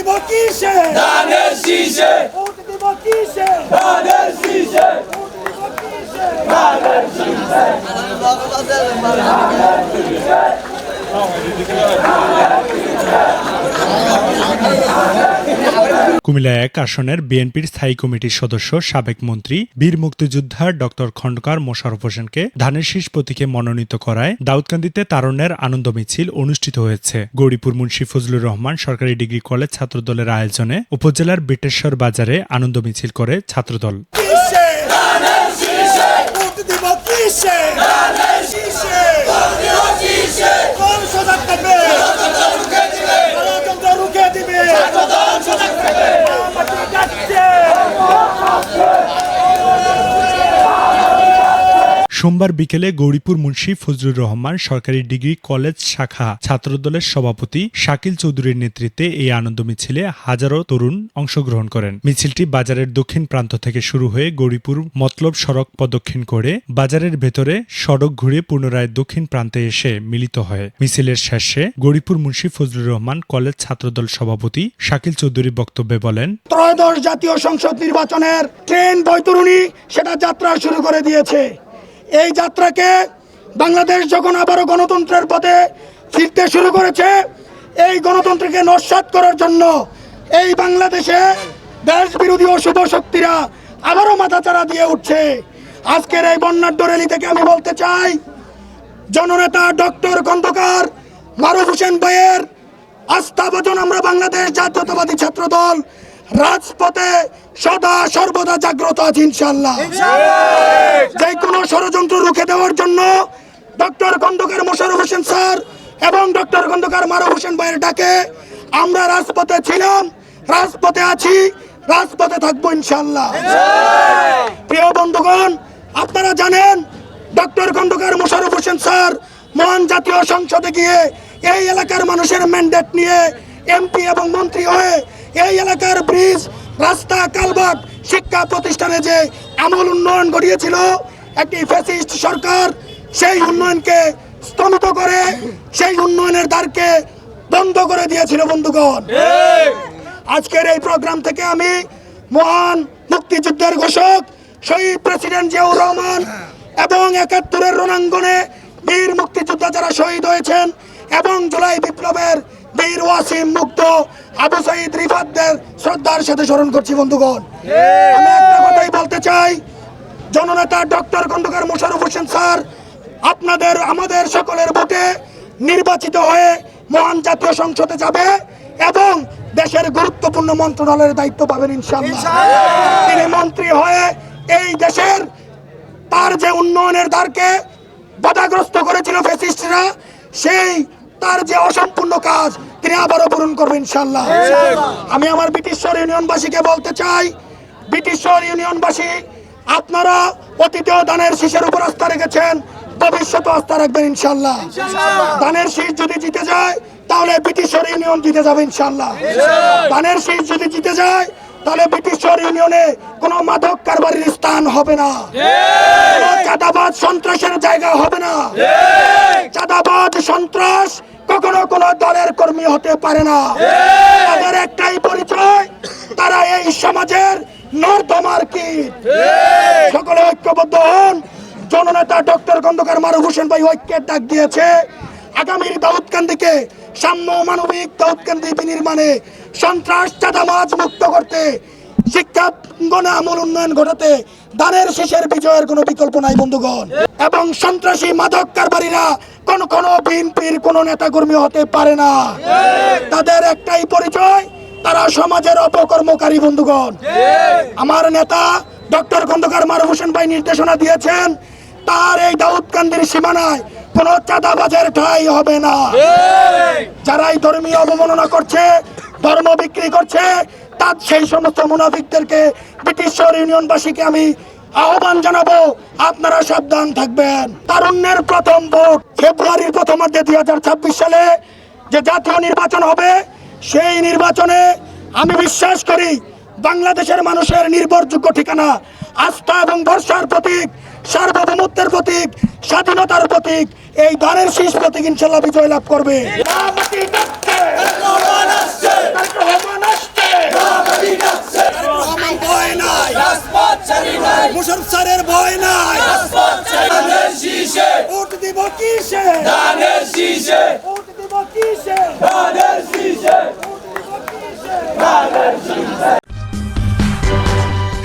দিব কিসে ধানের শীষে ভোট দিব কিসে ধানের শীষে ভোট দিব কিসে কুমিল্লা এক আসনের বিএনপির স্থায়ী কমিটির সদস্য সাবেক মন্ত্রী বীর মুক্তিযোদ্ধা ডক্টর খন্দকার মোশাররফ হোসেনকে ধানের শীষ প্রতীকে মনোনীত করায় দাউদকান্দিতে তারুণ্যের আনন্দ মিছিল অনুষ্ঠিত হয়েছে গৌরীপুর মুন্সী ফজলুর রহমান সরকারি ডিগ্রি কলেজ ছাত্রদলের আয়োজনে উপজেলার বিটেশ্বর বাজারে আনন্দ মিছিল করে ছাত্রদল সোমবার বিকেলে গৌরীপুর মুন্সী ফজলুর রহমান সরকারি ডিগ্রি কলেজ শাখা ছাত্রদলের সভাপতি শাকিল চৌধুরীর নেতৃত্বে এই আনন্দ মিছিলে হাজারো তরুণ অংশগ্রহণ করেন। মিছিলটি বাজারের দক্ষিণ প্রান্ত থেকে শুরু হয়ে গৌরীপুর মতলব সড়ক প্রদক্ষিণ করে বাজারের ভেতরে সড়ক ঘুরে পুনরায় দক্ষিণ প্রান্তে এসে মিলিত হয়। মিছিলের শেষে গৌরীপুর মুন্সী ফজলুর রহমান কলেজ ছাত্রদল সভাপতি শাকিল চৌধুরী বক্তব্যে বলেন, ত্রয়োদশ জাতীয় সংসদ নির্বাচনের ট্রেন বৈতরণী সেটা যাত্রা শুরু করে দিয়েছে। এই যাত্রাকে বাংলাদেশ যখন আবারও গণতন্ত্রের পথে ফিরতে শুরু করেছে, এই গণতন্ত্রকে নস্বাত করার জন্য এই বাংলাদেশে দেশ বিরোধী অশুভ শক্তিরা আবারও মাথাচাড়া দিয়ে উঠছে। আজকের এই বন্যাঢ্য র্যালি থেকে আমি বলতে চাই, জননেতা ডক্টর খন্দকার মারুফ হোসেন ভাইয়ের আস্থাভাজন আমরা বাংলাদেশ জাতীয়তাবাদী ছাত্র দল রাজপথে সদা সর্বদা জাগ্রত আছে ইনশাল্লাহ যে কোনো ষড়যন্ত্র রুখে দেওয়ার জন্য ডক্টর খন্দকার মোশারফ হোসেন স্যার এবং ডক্টর খন্দকার মারুফ হোসেন ভাইয়ের ডাকে আমরা রাজপথে ছিলাম রাজপথে আছি রাজপথে থাকব ইনশাল্লাহ প্রিয় বন্ধুগণ আপনারা জানেন ডক্টর খন্দকার মোশারফ হোসেন স্যার মহান জাতীয় সংসদে গিয়ে এই এলাকার মানুষের ম্যান্ডেট নিয়ে এমপি এবং মন্ত্রী হয়ে এই এলাকার ব্রিজ, রাস্তা কালভার্ট শিক্ষা প্রতিষ্ঠানে যে আমূল উন্নয়ন ঘটিয়েছিল একটি ফ্যাসিস্ট সরকার সেই উন্নয়নকে স্তমিত করে, সেই উন্নয়নের দ্বারকে বন্ধ করে দিয়েছিল বন্ধুগণ। আজকের এই প্রোগ্রাম থেকে আমি মহান মুক্তিযুদ্ধের ঘোষক শহীদ প্রেসিডেন্ট জিয়াউর রহমান এবং একাত্তরের রণাঙ্গনে বীর মুক্তিযোদ্ধা যারা শহীদ হয়েছেন এবং জুলাই বিপ্লবের বীর ওয়াসিম মুক্ত আবু সাইদ রিফাতদের শ্রদ্ধার সাথে স্মরণ করছি বন্ধুগণ। আমি একটা কথাই বলতে চাই। জননেতা ডক্টর খন্দকার মোশারফ হোসেন স্যার আপনাদের আমাদের সকলের ভোটে নির্বাচিত হয়ে মহান জাতীয় সংসদে যাবে এবং দেশের গুরুত্বপূর্ণ মন্ত্রণালয়ের দায়িত্ব পাবেন ইনশাল্লাহ তিনি মন্ত্রী হয়ে এই দেশের তার যে উন্নয়নের দ্বারকে বাধাগ্রস্ত করেছিল ফেসিস্টরা সেই তার যে অসম্পূর্ণ কাজ তিনি আবারও পূরণ করবেন ইনশাল্লাহ আমি আমার ব্রিটিশর ইউনিয়নবাসীকে বলতে চাই ব্রিটিশর ইউনিয়নবাসী আপনারা অতীতেও দানের শীষের উপর আস্থা রেখেছেন ভবিষ্যতে আস্থা রাখবেন ইনশাল্লাহ দানের শীষ যদি জিতে যায় তাহলে ব্রিটিশর ইউনিয়ন জিতে যাবে ইনশাল্লাহ দানের শীষ যদি জিতে যায় তাহলে ব্রিটিশর ইউনিয়নে কোনো মাদক কারবারির স্থান হবে না। চাঁদাবাদ সন্ত্রাসের জায়গা হবে না। চাঁদাবাদ সন্ত্রাস কখনো কোনো দলের কর্মী হতে পারে না। তাদের একটাই পরিচয়, তারা এই সমাজের নর্দমার কীট সকলে ঐক্যবদ্ধ হন। জননেতা ডক্টর খন্দকার মারুফ হোসেন ভাই ঐক্যের ডাক দিয়েছে। আগামীর দাউদকান্দিকে সাম্য মানবিক দাউদকান্দি বিনির্মাণে সন্ত্রাস চাঁদামাজ মুক্ত করতে শিক্ষা শিক্ষাঙ্গনে আমূল উন্নয়ন ঘটাতে দানের শেষের বিজয়ের কোনো বিকল্প নাই, বন্ধুগণ। এবং সন্ত্রাসী মাদক কারবারীরা কোন কোন বিএনপির কোন নেতাকর্মী হতে পারে না। তাদের একটাই পরিচয়, তারা সমাজের অপকর্মকারী বন্ধুগণ। আমার নেতা ডক্টর খন্দকার মারুফ হোসেন ভাই নির্দেশনা দিয়েছেন, তার এই দাউদকান্দির সীমানায় কোন চাঁদাবাজের ঠাই হবে না। যারাই ধর্মীয় অবমাননা করছে, ধর্ম বিক্রি করছে, তার সেই সমস্ত মুনাফিকদেরকে ব্রিটিশর ইউনিয়নবাসীকে আমি আহ্বান জানাব, আপনারা সাবধান থাকবেন। তারুণ্যের প্রথম ভোট ফেব্রুয়ারির প্রথমার্ধে দুই হাজার ছাব্বিশ সালে যে জাতীয় নির্বাচন হবে, সেই নির্বাচনে আমি বিশ্বাস করি বাংলাদেশের মানুষের নির্ভরযোগ্য ঠিকানা, আস্থা এবং ভরসার প্রতীক, সার্বভৌমত্বের প্রতীক, স্বাধীনতার প্রতীক, এই ধানের শীষ প্রতীক ইনশাল্লাহ বিজয় লাভ করবে।